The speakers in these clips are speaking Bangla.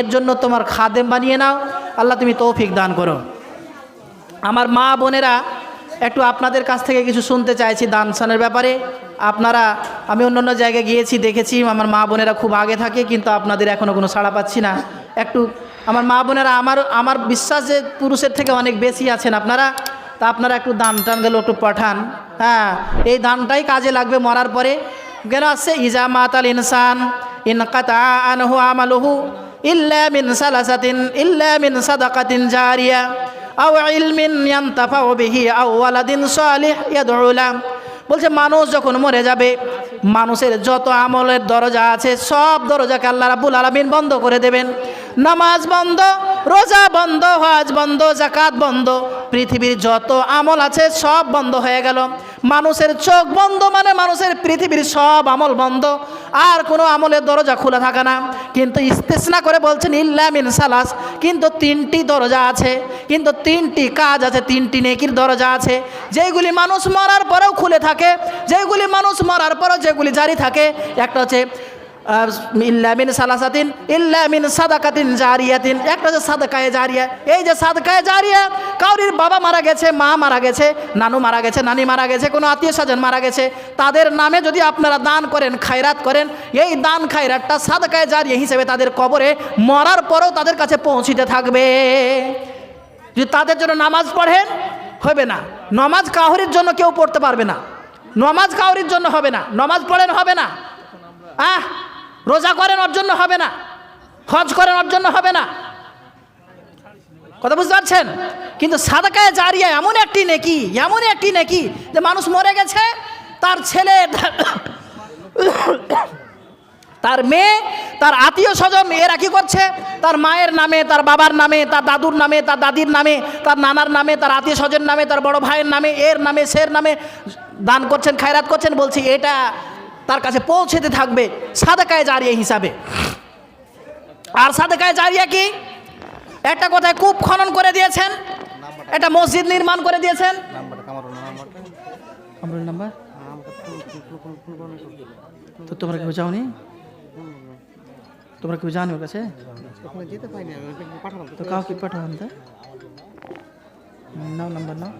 এর জন্য তোমার খাদেম বানিয়ে নাও। আল্লাহ তুমি তৌফিক দান করো। আমার মা বোনেরা, একটু আপনাদের কাছ থেকে কিছু শুনতে চাইছি দান সানের ব্যাপারে। আপনারা, আমি অন্য অন্য জায়গায় গিয়েছি, দেখেছি, আমার মা বোনেরা খুব আগে থাকে, কিন্তু আপনাদের এখনও কোনো সাড়া পাচ্ছি না। একটু, আমার মা বোনেরা, আমার আমার বিশ্বাস যে পুরুষের থেকে অনেক বেশি আছেন আপনারা, তা আপনারা একটু দান টান গেলে একটু পাঠান। হ্যাঁ এই দানটাই কাজে লাগবে মরার পরে। কেন আসছে ইজা মাতাল ইনসান ইনকাতা আনহু আমালুহু। ইল্লা মিন সালাসাতিন ইল্লা মিন সাদাকাতিন জারিয়া আও ইলমিন ইয়ান্তাফাউ বিহি আও ওয়ালাদিন সালিহ ইয়াদউ লা বলছে, মানুষ যখন মরে যাবে, মানুষের যত আমলের দরজা আছে, সব দরজাকে আল্লাহ রাব্বুল আলামিন বন্ধ করে দেবেন। নামাজ বন্ধ, রোজা বন্ধ, হজ বন্ধ জাকাত বন্ধ, পৃথিবীর যত আমল আছে, সব বন্ধ হয়ে গেল। মানুষের চোখ বন্ধ মানে মানুষের পৃথিবীর সব আমল বন্ধ। আর কোনো আমলের দরজা খোলা থাকে না। কিন্তু ইস্তেসনা করে বলছেন, ইল্লা মিন সালাস। কিন্তু তিনটি দরজা আছে। কিন্তু তিনটি কাজ আছে, তিনটি নেকির দরজা আছে। যেগুলি মানুষ মরার পরেও খুলে থাকে, যেগুলি মানুষ মরার পরেও যেগুলি জারি থাকে। একটা হচ্ছে আহ, ইল্লা মিন সালাসাতিন ইল্লা মিন সাদাকাতিন জারিয়াতিন। একটা হচ্ছে সাদকায়ে জারিয়া। এই যে সাদকায়ে জারিয়া কাউরির বাবা মারা গেছে মা মারা গেছে নানু মারা গেছে নানি মারা গেছে কোনো আত্মীয় স্বজন মারা গেছে তাদের নামে যদি আপনারা দান করেন খায়রাত করেন এই দান খায়রাতটা সাদকায়ে জারিয়া হিসেবে তাদের কবরে মরার পরেও তাদের কাছে পৌঁছিতে থাকবে। যদি তাদের জন্য নামাজ পড়েন হবে না। নমাজ কাহরির জন্য কেউ পড়তে পারবে না। নমাজ কাহরির জন্য হবে না। নমাজ পড়েন হবে না। আহ! রোজা করেন ওর জন্য হবে না। হজ করেন ওর জন্য হবে না। কথা বুঝতে পারছেন? কিন্তু সাদাকায় জারিয়া এমন একটি নেকি, এমন একটি নেকি যে মানুষ মরে গেছে, তার ছেলে, তার মেয়ে, তার আত্মীয় স্বজন এরা কি করছে? তার মায়ের নামে, তার বাবার নামে, তার দাদুর নামে, তার দাদির নামে, তার নানার নামে, তার আত্মীয় স্বজন নামে, তার বড় ভাইয়ের নামে, এর নামে, সের নামে দান করছেন, খায়রাত করছেন, বলছি, এটা তার কাছে পৌঁছেতে থাকবে সাদাকায় জারিয়া হিসাবে। আর সাদাকায় জারিয়া কি? একটা কথায় কূপ খনন করে দিয়েছেন, একটা মসজিদ নির্মাণ করে দিয়েছেন। তো তোমরা কেউ যাওনি? তোমরা কেউ জানো কাছে? তো কাউকে পাঠালাম তো নাও নাম্বার নাও।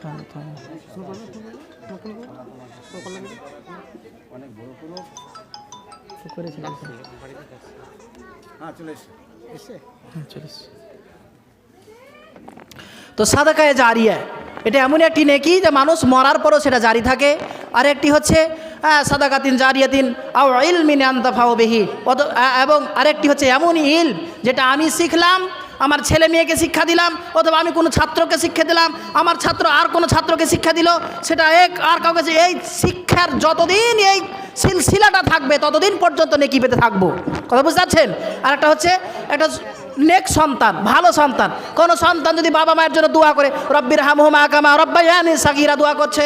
থামো থামো। তো হ্যাঁ চলে এসে এসে হুম, চলিস তো সাদাকায় জারিয়া এটা এমন একটি নেকি যে মানুষ মরার পরও সেটা জারি থাকে। আর একটি হচ্ছে হ্যাঁ, সাদাকাতিন জারিয়াতিন আও ইলমিন আন্তাফাও বেহি। এবং আরেকটি হচ্ছে এমন ইল যেটা আমি শিখলাম আমার ছেলে মেয়েকে শিক্ষা দিলাম, অথবা আমি কোনো ছাত্রকে শিক্ষা দিলাম, আমার ছাত্র আর কোনো ছাত্রকে শিক্ষা দিল, সেটা এক আর কাউকে এই শিক্ষার যতদিন এই সিলসিলাটা থাকবে, ততদিন পর্যন্ত নেকি পেতে থাকব। কথা বুঝতে পারছেন? আর একটা হচ্ছে, একটা নেক সন্তান, ভালো সন্তান। কোনো সন্তান যদি বাবা মায়ের জন্য দোয়া করে রব্বির হামহুমা কামা রব্বাইয়ানি সাকিরা দোয়া করছে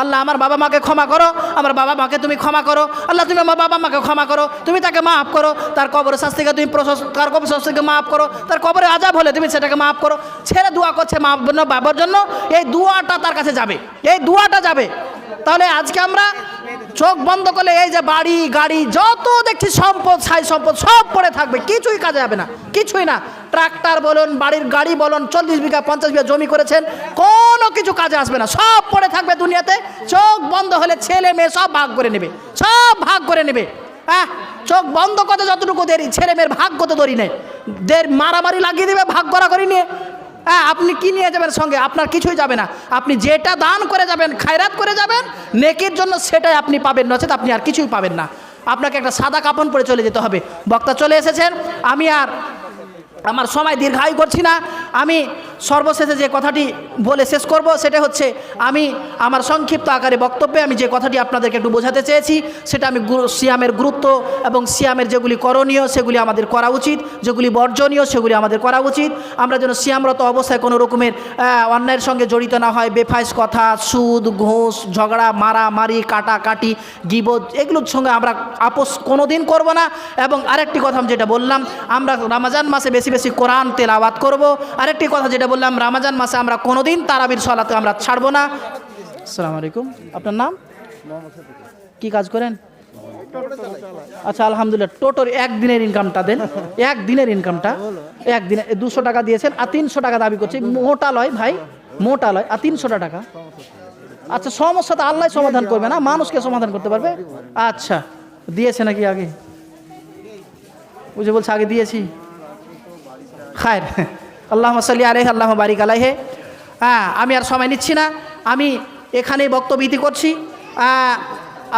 আল্লাহ, আমার বাবা মাকে ক্ষমা করো, আমার বাবা মাকে তুমি ক্ষমা করো। আল্লাহ, তুমি আমার বাবা মাকে ক্ষমা করো, তুমি তাকে মাফ করো। তার কবরের শাস্তিকে তুমি তার কবর শাস্তিকে মাফ করো। তার কবরে আজাব হলে তুমি সেটাকে মাফ করো। ছেড়ে দোয়া করছে মা বাবার জন্য। এই দোয়াটা তার কাছে যাবে। এই দোয়াটা যাবে। তাহলে আজকে আমরা চোখ বন্ধ করলে এই যে বাড়ি, গাড়ি, যত দেখছি সম্পদ, সাই সম্পদ, সব পড়ে থাকবে, কিছুই কাজে যাবে না, কিছুই না। ট্রাক্টর বলুন, বাড়ির গাড়ি বলুন, চল্লিশ বিঘা, পঞ্চাশ বিঘা জমি করেছেন, কোনো কিছু কাজে আসবে না, সব পড়ে থাকবে দুনিয়াতে। চোখ বন্ধ হলে ছেলে মেয়ে সব ভাগ করে নেবে, সব ভাগ করে নেবে। হ্যাঁ চোখ বন্ধ করতে যতটুকু দেরি, ছেলে মেয়ের ভাগ করতে দেরি নেই। দের মারামারি লাগিয়ে দেবে, ভাগ করা করি নিয়ে। হ্যাঁ আপনি কি নিয়ে যাবেন সঙ্গে? আপনার কিছুই যাবে না। আপনি যেটা দান করে যাবেন, খায়রাত করে যাবেন, নেকির জন্য সেটাই আপনি পাবেন। নচেত আপনি আর কিছুই পাবেন না। আপনাকে একটা সাদা কাপন পরে চলে যেতে হবে। বক্তা চলে এসেছেন। আমি আর আমার সময় দীর্ঘায়ু করছি না। আমি সর্বশেষে যে কথাটি বলে শেষ করব, সেটা হচ্ছে আমি আমার সংক্ষিপ্ত আকারে বক্তব্যে আমি যে কথাটি আপনাদেরকে একটু বোঝাতে চেয়েছি, সেটা আমি সিয়ামের গুরুত্ব এবং সিয়ামের যেগুলি করণীয়, সেগুলি আমাদের করা উচিত, যেগুলি বর্জনীয়, সেগুলি আমাদের করা উচিত। আমরা যেন সিয়ামরত অবস্থায় কোনো রকমের অন্যায়ের সঙ্গে জড়িত না হয় বেফাইস কথা, সুদ, ঘুষ, ঝগড়া, মারামারি, কাটাকাটি, গিবত, এগুলোর সঙ্গে আমরা আপোষ কোনো দিন করব না। এবং আরেকটি কথা আমি যেটা বললাম, আমরা রামাজান মাসে বেশি বেশি কোরআন তেলাওয়াত করব। আরেকটি কথা যেটা বললাম, রামাজান মাসে আমরা কোনো দিন তারাবির সলাতে আমরা ছাড়বো না। আসসালামু আলাইকুম। আপনার নাম? কি কাজ করেন? আচ্ছা আলহামদুলিল্লাহ। টোটোর একদিনের ইনকামটা দেন। একদিনের ইনকামটা একদিনে দুশো টাকা দিয়েছেন, আর তিনশো টাকা দাবি করছি। মোটা লয় ভাই, মোটা লয়, আর তিনশোটা টাকা। আচ্ছা সমস্যা তো আল্লাহ সমাধান করবে না, মানুষকে সমাধান করতে পারবে? আচ্ছা দিয়েছে নাকি আগে? বুঝে বলছে, আগে দিয়েছি। খায়ের। আল্লাহ সাল্লি আলহ আল্লাহ বারিক আলাহে হ্যাঁ আমি আর সময় নিচ্ছি না। আমি এখানেই বক্তব্য করছি।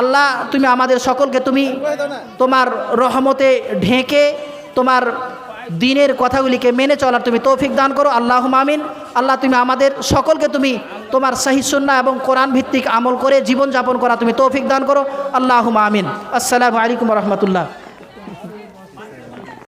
আল্লাহ, তুমি আমাদের সকলকে তুমি তোমার রহমতে ঢেকে তোমার দিনের কথাগুলিকে মেনে চলার তুমি তৌফিক দান করো। আল্লাহ মামিন আল্লাহ, তুমি আমাদের সকলকে তুমি তোমার সহিসুন্না এবং কোরআন ভিত্তিক আমল করে জীবনযাপন করা তুমি তৌফিক দান করো। আল্লাহ মামিন আসসালামু আলাইকুম রহমতুল্লাহ।